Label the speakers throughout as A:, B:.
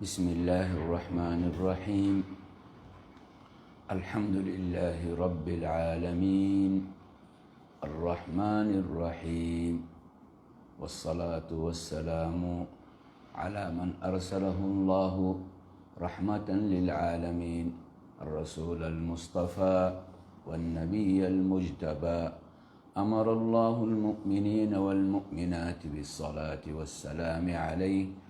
A: بسم الله الرحمن الرحيم. الحمد لله رب العالمين. الرحمن الرحيم. والصلاة والسلام على من أرسله الله رحمة للعالمين. الرسول المصطفى والنبي المجتبى. أمر الله المؤمنين والمؤمنات بالصلاة والسلام عليه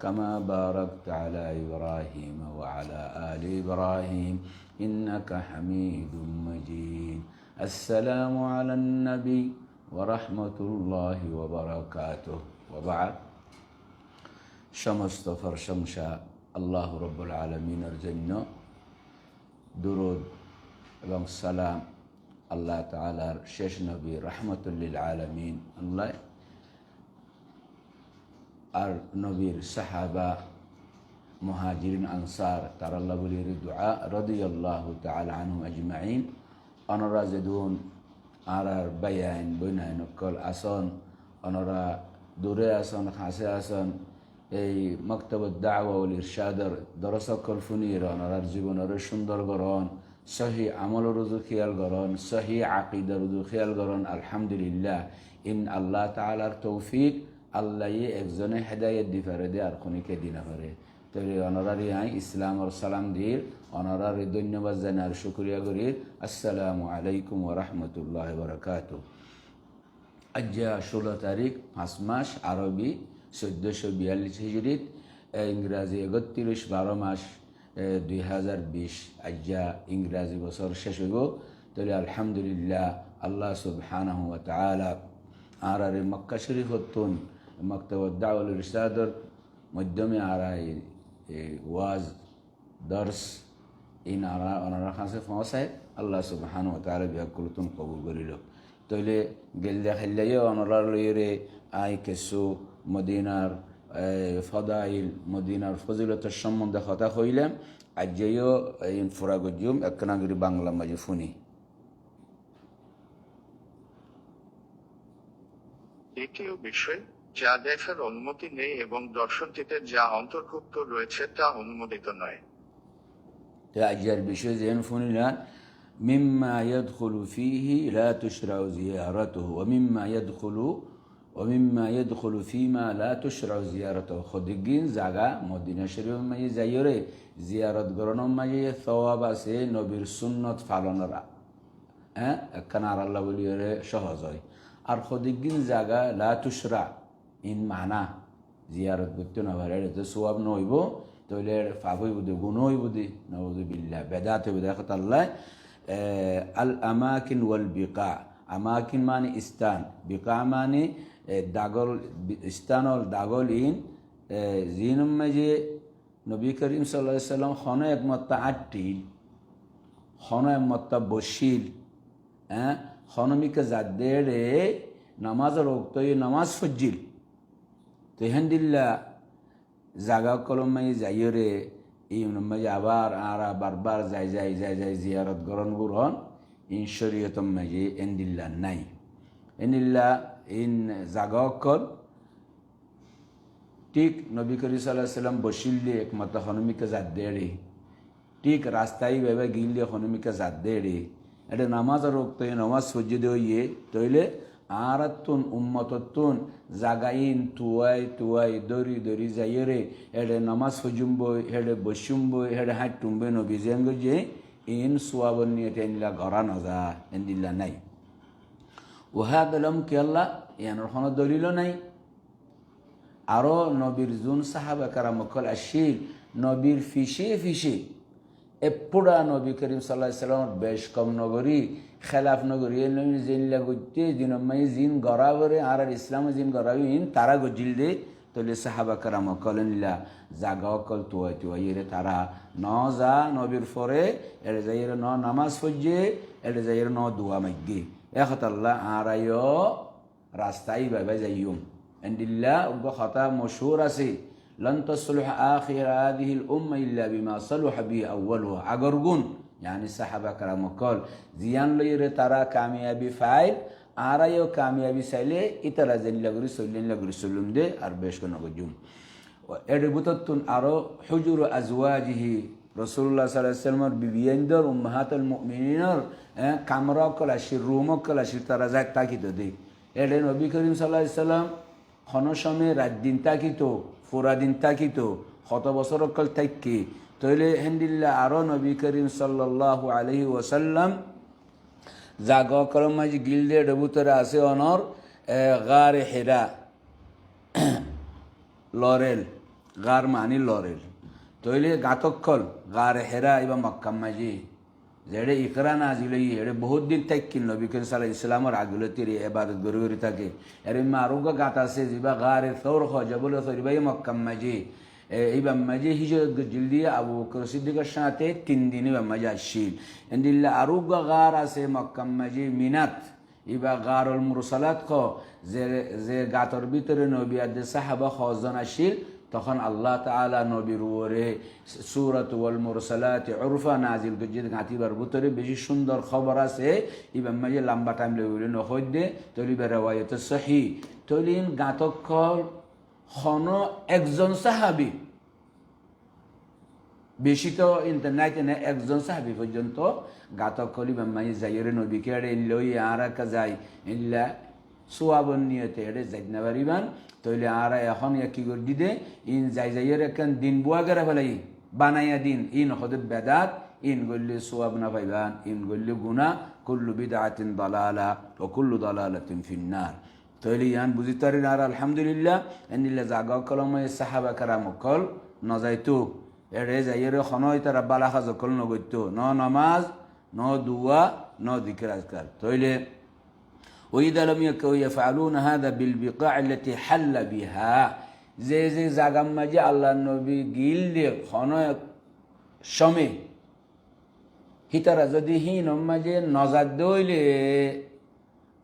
A: كما باركت على إبراهيم وعلى آل إبراهيم إنك حميد مجيد السلام على النبي ورحمة الله وبركاته وبعد সমস্ত প্রশংসা আল্লাহ রব্বুল আলমিনের জন্য দুরুদ এবং সালাম আল্লাহ তালার শেষ নবী রহমতুল্লিল আলমিন আল্লাহ আর নবীর সাহাবা, মহাজিরিন, আনসার তারাল্লা বলির দোয়া রদি আল্লাহ তাল আনহু আজমাইন। অনরা জেদুন আর আর বায়াইন বৈনাইন অকল আসন, অনরা দূরে আসন হাসে আসন, এই মক্তব দাওয়াউল ইরশাদর দরসকল ফুনির, অনরার জীবনের সুন্দর গরণ সহি আমল রুজু খেয়াল গরণ সহি আকিদার রুজু খেয়াল গরণ আলহামদুলিল্লাহ, ইন আল্লাহ তালার তৌফিক আল্লাহ একজনে হেদায়ত দি পারে দে, আর খনিকে দিনা পারে তো অনারারি আই ইসলাম আর সালাম দির অনারারি ধন্যবাদ জানি আর শুক্রিয়া করি। আসসালামু আলাইকুম ওরহমতুল্লাহ বরকাত আজ ষোলো তারিখ, পাঁচ মাস, আরবি, চোদ্দোশো বিয়াল্লিশ হিজড়িত ইংরাজি একত্রিশ, বারো মাস দুই হাজার বিশ। আজ্জা ইংরাজি বছর শেষ হইব। তাহলে আলহামদুলিল্লাহ, আল্লাহ সুবহানাহু ওয়া তাআলা আর আর মক্কা শরীফ হতুন মক্তব দাউল রিসাদর মাধ্যমে আর ওয়াজ দর্শ এই নারা ওনারা কাছে পৌঁছায় আল্লাহ সুবহান ও তারা বিহাকুলতুন কবুল করিল তইলে গেলদা খেললাইও অনরার লইরে আই কেসু মদিনার ফদাইল মদিনার ফজিলতের সম্বন্ধে কথা হইলাম আজ যেও ইন ফুরা গজুম একনাগরি বাংলা মাঝে ফুনি
B: দ্বিতীয় বিষয় যা দেখার অনুমতি নেই এবং দর্শনটিতে যা অন্তর্ভুক্ত রয়েছে তা অনুমোদিত নয়
A: تأجر بشيء زين فنلان مما يدخل فيه لا تشرع زيارته ومما يدخل ومما يدخل فيما لا تشرع زيارته خدقين زاغا مدينة شريف ما يزيره زيارة قرنم ما ثواب سي نبير سنة فعلنا হ্যাঁ কানার আল্লাহ বলি সহজ হয় আর খদিগিন জায়গা লা তুসরা ইন মানা, জিয়ারত করতে না পারে, এটা তো সোয়াব নইব। তইলে ফাফ হইব দে গুণ হইব দি। নবদ বিল্লা বেদাত হইব, দেখো আল্লাহ আল আমাকিন ওয়াল বিকা, আমাকিন মানে স্থান। বিকা মানে দাগল, স্থানল, দাগল ইন জিনম যে নবী করিম সাল্লাহ সাল্লাম খন একমাত্রা আটটিল খন একমাত্রা বসিল হ্যাঁ? হনমিকে জাদেড়ে নামাজের রক্ত নামাজ ফজিল। তো হেন্দিল্লা জাগা কলমাই যাইরে এই মাঝে আবার আর বারবার যাই যাই যাই যাই জিয়ারত গরণ গুরন ইন মাঝে নাই এনিল্লা ইন জাগা অকল ঠিক নবী করি সাল্লাহ সাল্লাম বসিল দিয়ে একমাত্র হনুমিকে জাত দেড়ে ঠিক রাস্তায় ভেবে দিয়ে হনুমিকে জাত দেড়ে এটা নামাজ আর রক্ত নামাজ সজ্জিত হইয়ে তইলে আরাতুন উম্মততুন জাগাইন তুয়াই তুয়াই দরি দরি যাইরে হেডে নামাজ ফজুম্বই হেডে বসুম্বই হেডে হাট টুম্বে নবী জেঙ্গ যে ইন সুয়াবন নিয়ে টেনিলা ঘরা নজা এন্দিল্লা নাই ওহা দলম কে আল্লাহ ইয়ানোর কোনো দলিল নাই আরও নবীর জুন সাহাবা কারামকল আসিল নবীর ফিসে ফিসে এপুরা নবী করিম সাল্লাহ সাল্লামর বেশ কম নগরী, খেলাফ নগরী এলম জিনলা গজ্জে দিনমাই জিন গড়া করে আর আর ইসলাম জিন গড়াবিন তারা গজিল দে। তলে সাহাবা কারাম কলেনিলা জাগা অকল তুয়াই তুয়াই, এরে তারা ন যা নবীর পরে এড়ে যাই ন নামাজ ফজ্জে এড়ে যাই এর ন দুয়া মাইগে এখতাল্লাহ আরায় রাস্তায় বাইবা যাইম এন্ডিল্লা উগ্র খতা মশহুর আছে। لن تصلح آخر هذه الأمة إلا بما صلح به أولها أجرجون يعني الصحابة كرام قال زيان لير ترى كاميابي فايل আরাইও কামিয়াবি চাইলে ইতারা যেন লাগরি চললেন লাগরি চলুম দে আর বেশ কোনো গজুম এর বুতত্তুন আরো হুজুর আজওয়াজিহি রসুল্লাহ সাল্লামের বিবিয়েন্দর উম্মাহাতুল মুমিনিনর কামরা কলাশির রুম কলাশির তারা যাক তাকিত দে এডে নবী করিম সাল্লাহ সাল্লাম হনসমে রাত দিন তাকিত ফুরা দিন তাকিত শত বছর অকল থাকি। তৈলে হেন্দিল্লা আরও নবী করিম সাল্লাহ আলহি ওসাল্লাম জাগ কলম মাঝি গিলদে ডবুতরে আছে অনর গার হেরা, লরেল, গার মানি লরেল। তৈলে গাতক্ষল গার হেরা এবার মক্কাম মাঝি। যেড়ে ইকরা না আজিলে এড়ে বহুত দিন কিন নবী করিম সাল্লাহ ইসলামর আগলে তিরি এবাদত গরি গরি থাকে। এর মারুগা গাত আছে, যিবা গারে সৌর খ, জবলে সরিবাই মক্কাম মাঝি এইবার মাঝে হিজরত জিলদি আবু বকর সিদ্দিকের সাথে তিন দিন এবার মাঝে আসছিল এন্দিল্লা আরুগা গার আছে মক্কাম মাঝে মিনাত, ইবা গারল মুরসালাত খ, যে যে গাতর ভিতরে নবী আদে সাহাবা খজন আসিল তখন আল্লাহ তালা নবীর ওরে সুরত ওয়াল মুরসালাত উরফা নাজিল গজিদ গাঁতিবার ভিতরে বেশি সুন্দর খবর আছে ইবাম মাঝে লম্বা টাইম লেগে নহৈ দে তলিবার রেওয়ায়ত সহি তলিন গাতক হন একজন সাহাবি বেশি তো ইন্টারনেট নে একজন সাহাবি পর্যন্ত গাতক কলি মাই যাইরে নবীকে এড়ে লই আর একা যাই ইল্লা সোয়াবন নিয়তে এড়ে যাইত না পারিবান তইলে আর এখন কি করে দিদে, ইন যাই যাইয়ের একখান দিন বুয়া গেরা ফেলাই। বানাইয়া দিন, ইন হদে বেদাত, ইন গল্লি সোয়াব না পাইবান ইন গল্লি গুনা কুল্লু বিদাতিন দালালা, ও কুল্লু দালালাতিন ফিন্নার। তৈলি ইয়ান বুঝিতারি আর আলহামদুলিল্লাহ, এনিল্লা জাগা কলমে সাহাবা কারাম কল নজাইতো। এড়ে যাইয়ের খনই তারা বালাখা জকল নগত্য ন নমাজ, ন দুয়া, ন দিকের আজকাল তৈলে وإذا لم يكونوا يفعلون هذا بالبقاع التي حل بها যে যে জাগাম মাঝে আল্লাহ নবী গিল দিয়ে খনয় সমে হিতারা যদি হিন মাঝে নজার দইলে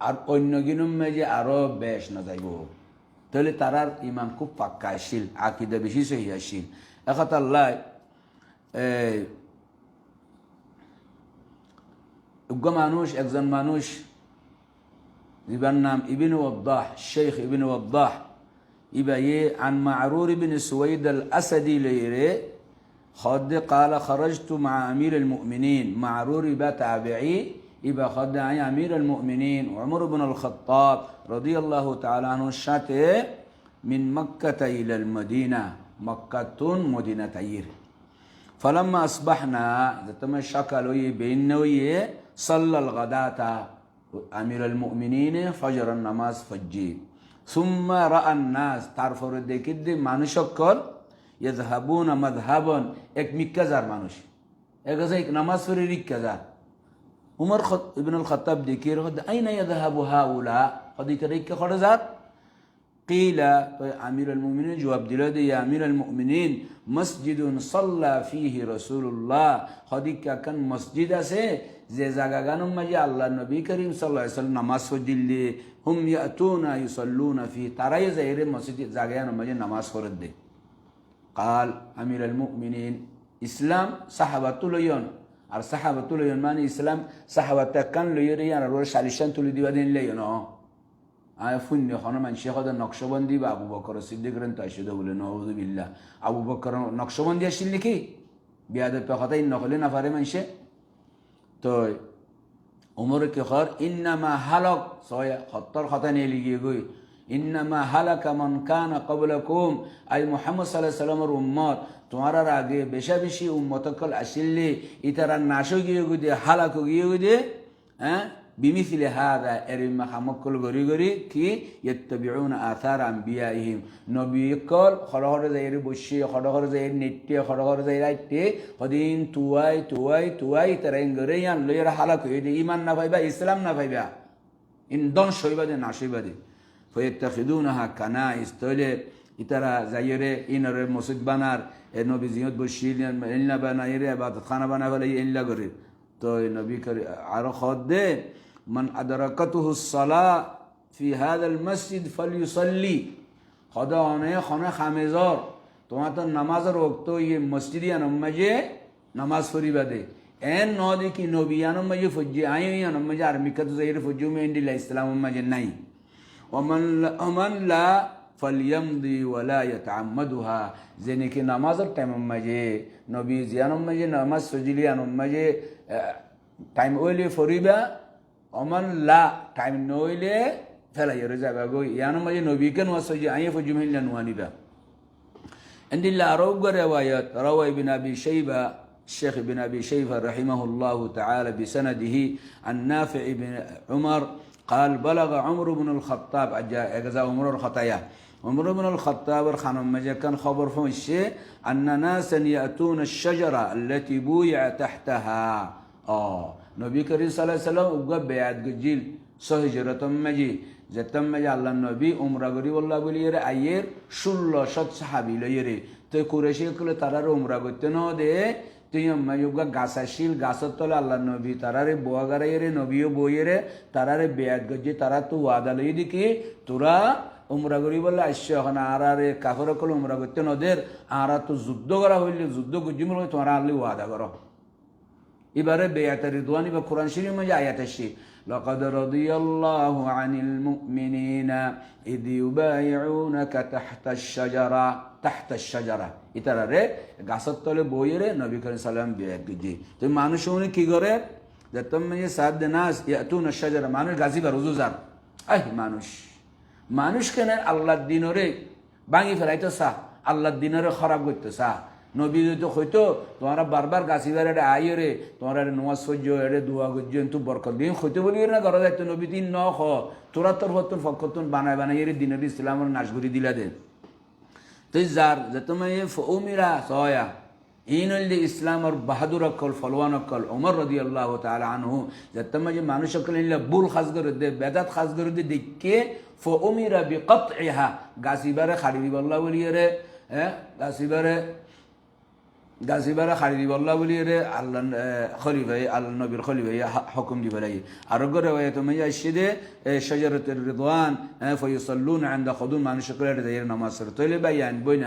A: আর অন্য গিনুম মাঝে আরো বেশ নজাইব তাহলে তারার ইমান খুব পাক্কা আসিল আকিদা বেশি সহি আসিল এখাত আল্লাহ উগ্র মানুষ একজন মানুষ ببنام ابن وضاح الشيخ ابن وضاح. يبقى عن معرور بن سويد الأسدي ليري خد قال خرجت مع أمير المؤمنين. معرور يبقى تابعي يبقى خد عن أمير المؤمنين. وعمر بن الخطاب رضي الله تعالى عنه الشاتي من مكة إلى المدينة. مكة مدينة تير. فلما أصبحنا تم شكل بينه صلى الغداة. أمير المؤمنين فجر النماز فجي ثم رأى الناس تعرفوا ردكد মানুষ সকল يذهبون مذهبا এক মিক্কাজার মানুষ এক আছে এক নামাজ পড়ে রিক্কাজার উমর ইবন আল খত্তাব দেখিয়ে রহদ আইনা يذهب هؤلاء قضيت রিক্কা করে যাত قيل أمير المؤمنين جواب دلاد يا أمير المؤمنين مسجد صلى فيه رسول الله خديك كان مسجد আছে যে জায়গাগানুর মাঝে আল্লাহ নবী করিম সাল্লাহ সাল্লাম নামাজ পড়িলে হুম ইয়াতুনা ইউসাল্লুনা ফি তারাই যাইরে মসজিদ জায়গাগানুর মাঝে নামাজ পড়ে দে কাল আমির আল মুমিনিন ইসলাম সাহাবাতুল লইয়ন আর সাহাবাতুল লইয়ন মানে ইসলাম সাহাবাত কান লইয়রে আর ওর সালিশান তুলি দিবা দিন খন মানুষে সদায় নকশবন্দি বা আবু বকর সিদ্দিক আসিদ বলে নজুবিল্লা আবু বকর নকশবন্দি আসিল নাকি বিয়াদের পেখতাই নকলে না পারে মানুষে তো উমর কি খর ইন্নামা হালক ছয় সত্তর কথা নিয়ে লিগিয়ে গই ইন্নামা হালাকা মন কান কবলকুম আই মোহাম্মদ সাল্লাহ সাল্লামর উম্মত তোমার আগে বেশা বেশি উম্মতকল আসিল্লে ইতারা নাশো গিয়ে গুদে হালাকো গিয়ে গুদে হ্যাঁ বিমিছিলে হাদা এরিমা হামকল গরি গরি কি ইত্তবিউন আথার আম্বিয়াইহিম নবীকল খড়হরে যাই বসে খড়হরে যাই নেটে খড়হরে যাই রাইতে সদিন তুয়াই তুয়াই তুয়াই তারা গরে ইয়ান লইয়ার হালাক হয়ে দে ইমান না পাইবা ইসলাম না পাইবা ইন্দন সইবা দে না সইবা দে ফয়েত্তাখিদুনাহা কানাইস তৈলে ইতারা যাইরে ইনরে মসজিদ বানার এ নবী জিয়ত বসিল এলনা বানাইরে আবাদত খানা বানা ফেলে এল্লা করে তো নবী করে আরও খদ দে, মান আদরাকাতুহু সালা ফি হাদাল মসজিদ ফালিউসাল্লি। খদা অনে খনে খামেজর তোমার তো নামাজের ওক্ত ইয়ে মসজিদ ইয়ানম মাঝে নামাজ পড়িবা দে। এন ন দেখি নবী ইয়ানম মাঝে ফজ্জে আই ইয়ানম মাঝে আর মিকাত যাইরে ফজ্জু মেন্ডিলা ইসলাম মাঝে নাই। ওমান ওমান লা فلیمضی ولا يتعمدها. زنی که نماز تایم مجه نبی زیانم مجه نماز سجلیانم مجه تایم اولی فریبا ومن لا تایم نویلی فلا يرزا بقول يعني ما نبي كان وسجي أي فجمهن لنواني ده عند الله روى روايات روى ابن أبي شيبة الشيخ ابن أبي شيبة رحمه الله تعالى بسنده عن نافع بن عمر قال بلغ عمر بن الخطاب أجزاء عمر الخطايا অমর ইবনুল খাত্তাবের খানম মেজাকান খবর ফইছে আন্না নাসান নবী করিম সাল্লাম উগা বেয়াত গজিল মেজি আল্লাহ নবী উমরা গরি বল্লা বলি রে আইয়ের ষোল সৎ সাহাবি লইরে তো কুরেশি কলে তারা উমরা ন দে তুই মেজুগা গাছাশীল গাছের তলে আল্লাহ নবী তারারে বোয়া গাড়াইয়ে রে নবীও বইয়ে রে তারারে বেয়াত গজি তারা তো ওয়াদা লই দিকে তোরা উমরা করি বলে আসছে এখন আর আরে কাফর কলে উমরা করতে নদের আর তো যুদ্ধ করা হইলে যুদ্ধ গুজি মনে তোমরা আল্লি ওয়াদা করো এবারে বেয়াতে রিদওয়ানি বা কোরআন শরীফ মধ্যে আয়াত আসছে لقد رضي الله عن المؤمنين إذ يبايعونك تحت الشجرة تحت الشجرة ইতারা রে গাছের তলে বইয়ে নবী করিম সাল্লাম বিয়াত গিয়ে তো মানুষ উনি কি করে যে তুমি সাদ নাস ইয়াতুন শাজারা মানুষ গাছিবা রুজুজার আই মানুষ মানুষ কেন আল্লাহর দিনরে ভাঙি ফেলাইতো চা, আল্লাহর দিনরে খারাপ করতে চা। নবী তো হইতো তোমারা বারবার গাছিবার এটা আইয়ে রে তোমার নোয়াজ সহ্য এটা দোয়া গজ্য কিন্তু বরকত দিন হইতে বলি না, ঘর যাইতো, নবী দিন ন খ, তোরা তোর হতুন ফকতুন বানায় বানাই এর দিনের ইসলামের নাশ করি দিলা দে। তুই যার, যে তুমি ফৌমিরা সয়া ইন হইলে ইসলামর বাহাদুর অকল ফলওয়ান অকল ওমর রদি আল্লাহ তালা আনহু, যে তুমি যে মানুষ অকল বুল খাস করে দে, বেদাত খাস করে দে, দেখে ফৌমিরা বিকত ইহা গাছিবারে খাড়ি দিব আল্লাহ বলিয়ে রে হ্যাঁ গাছিবারে গাছিবারা খাড়ি দিব আল্লাহ বলি রে আল্লাহ খলিফাই আল্লাহ নবীর খলিফাই হুকুম দিব লাগে আরোগ্য রেওয়ায় তুমি আসছে দে শজরতের রিদওয়ান ফয়ুসল্লুন আন্দা খদুন মানুষ করে দেয় নামাজ তৈলে বাই আন বই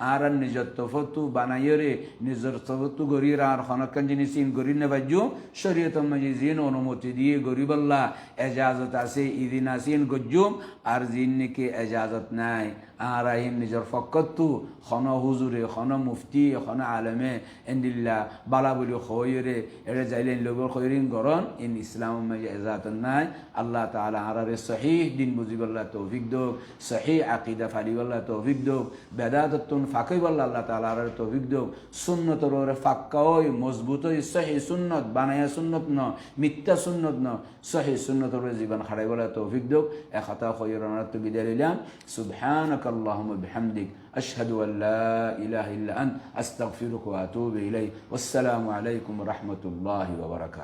A: না আর নিজের তফতু বানাইরে নিজের তফতু গরির আর হনকান জিনিস ইন গরি নেবাজু শরীয়ত মাঝে জিন অনুমতি দিয়ে গরিবাল্লাহ এজাজত আছে ইদিন আসিন গজ্জুম আর জিন নাকি এজাজত নাই আর আহিম নিজের ফকতু খন হুজুরে খন মুফতি খন আলমে এন্দিল্লা বালা বলি খয়রে এড়ে যাইলেন লগর খয়রিন গরন ইন ইসলাম মাঝে এজাজত নাই আল্লাহ তালা আরারে সহিহ দিন বুঝিবাল্লাহ তৌফিক দোক সহি আকিদা ফালিবাল্লাহ তৌফিক দোক বেদাদতুন ফাঁকই বললা আল্লাহ তালা আর তৌফিক দোক সুন্নতর ওরে ফাক্কা ওই মজবুত ওই সহি সুন্নত বানায়া সুন্নত ন মিথ্যা সুন্নত ন সহি সুন্নতর জীবন খাড়াই বলা তৌফিক দোক একতা খয়রানার তো বিদায় নিলাম সুবহানাক اللهم بحمدك أشهد أن لا إله إلا أنت أستغفرك وأتوب إليك والسلام عليكم ورحمة الله وبركاته